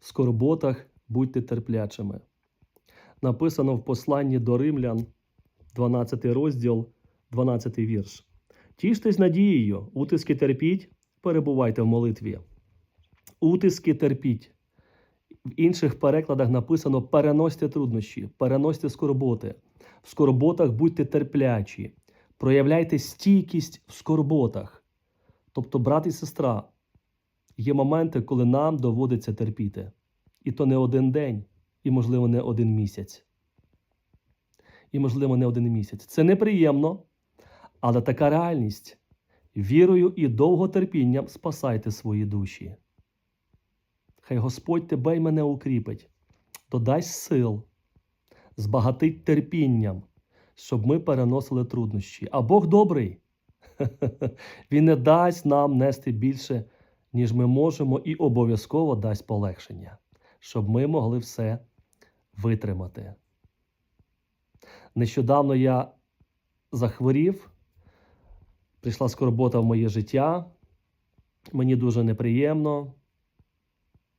скорботах будьте терплячими. Написано в посланні до римлян, 12 розділ, 12 вірш. Тіштесь надією, утиски терпіть, перебувайте в молитві. Утиски терпіть. В інших перекладах написано переносьте труднощі, переносьте скорботи. В скорботах будьте терплячі, проявляйте стійкість в скорботах. Тобто, брат і сестра, є моменти, коли нам доводиться терпіти. І то не один день, і, можливо, не один місяць. І, можливо, не один місяць. Це неприємно, але така реальність. Вірою і довготерпінням спасайте свої душі. Хай Господь тебе й мене укріпить, додасть сил, збагатить терпінням, щоб ми переносили труднощі. А Бог добрий. Він не дасть нам нести більше, ніж ми можемо, і обов'язково дасть полегшення, щоб ми могли все витримати. Нещодавно я захворів, прийшла скорбота в моє життя. Мені дуже неприємно.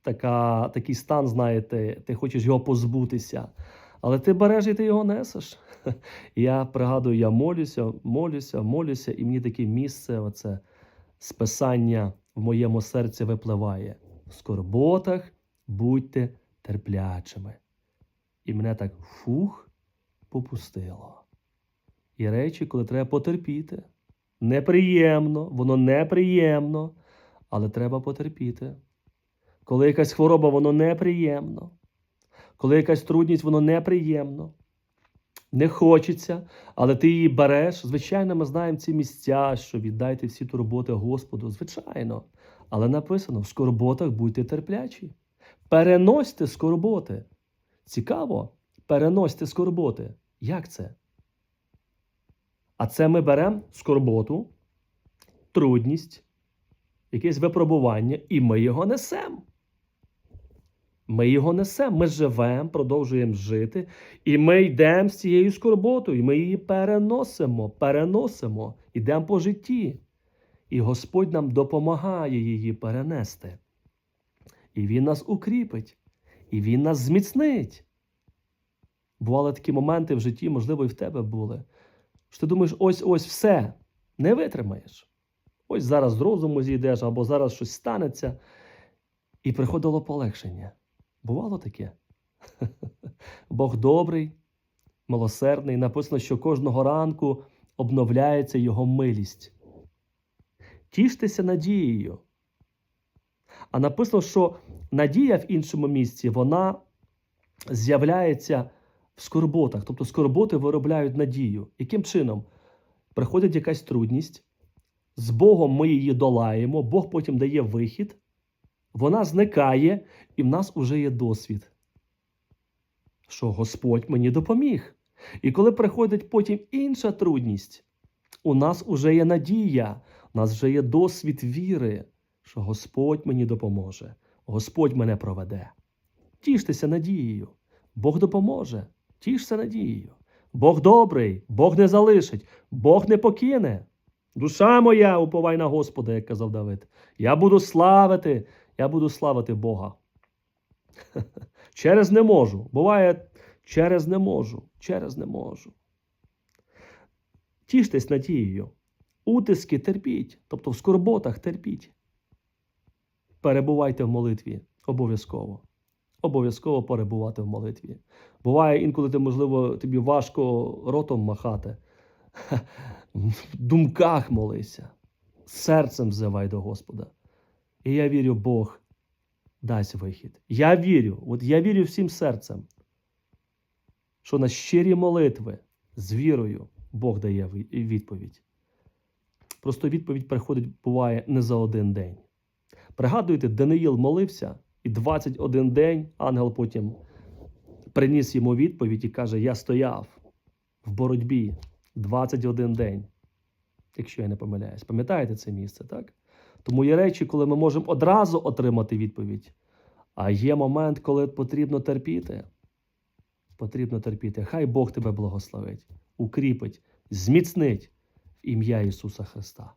Така, такий стан, знаєте, ти хочеш його позбутися, але ти береш і ти його несеш. Я пригадую, я молюся, молюся, молюся, і мені таке місце, оце списання в моєму серці випливає. В скорботах будьте терплячими. І мене так фух попустило. І речі, коли треба потерпіти. Неприємно, воно неприємно, але треба потерпіти. Коли якась хвороба, воно неприємно. Коли якась трудність, воно неприємно. Не хочеться, але ти її береш. Звичайно, ми знаємо ці місця, що віддайте всі турботи Господу. Звичайно. Але написано: в скорботах будьте терплячі. Переносьте скорботи. Цікаво, переносьте скорботи. Як це? А це ми беремо скорботу, трудність, якесь випробування, і ми його несемо. Ми його несемо, ми живемо, продовжуємо жити, і ми йдемо з цією скорботою, ми її переносимо, переносимо, йдемо по житті. І Господь нам допомагає її перенести. І Він нас укріпить, і Він нас зміцнить. Бували такі моменти в житті, можливо, і в тебе були. Що ти думаєш, ось ось все, не витримаєш. Ось зараз з розуму зійдеш, або зараз щось станеться. І приходило полегшення. Бувало таке. Бог добрий, милосердний. Написано, що кожного ранку обновляється Його милість. Тіштеся надією. А написано, що надія в іншому місці, вона з'являється в скорботах. Тобто скорботи виробляють надію. Яким чином? Приходить якась трудність, з Богом ми її долаємо, Бог потім дає вихід, вона зникає, і в нас уже є досвід. Що Господь мені допоміг. І коли приходить потім інша трудність, у нас вже є надія, у нас вже є досвід віри, що Господь мені допоможе, Господь мене проведе. Тіштеся надією, Бог допоможе, тішся надією. Бог добрий, Бог не залишить, Бог не покине. Душа моя, уповай на Господа, як казав Давид. Я буду славити, я буду славити Бога. Через не можу. Буває, через не можу, через не можу. Тіштесь надією. Утиски терпіть, тобто в скорботах терпіть. Перебувайте в молитві обов'язково. Обов'язково перебувати в молитві. Буває інколи ти, можливо, тобі важко ротом махати. В думках молися, серцем взивай до Господа. І я вірю, Бог дасть вихід. Я вірю, от я вірю всім серцем, що на щирі молитви з вірою Бог дає відповідь. Просто відповідь приходить, буває, не за один день. Пригадуєте, Даниїл молився, і 21 день ангел потім приніс йому відповідь і каже: Я стояв в боротьбі 21 день, якщо я не помиляюсь. Пам'ятаєте це місце, так? Тому є речі, коли ми можемо одразу отримати відповідь. А є момент, коли потрібно терпіти. Потрібно терпіти. Хай Бог тебе благословить, укріпить, зміцнить в ім'я Ісуса Христа.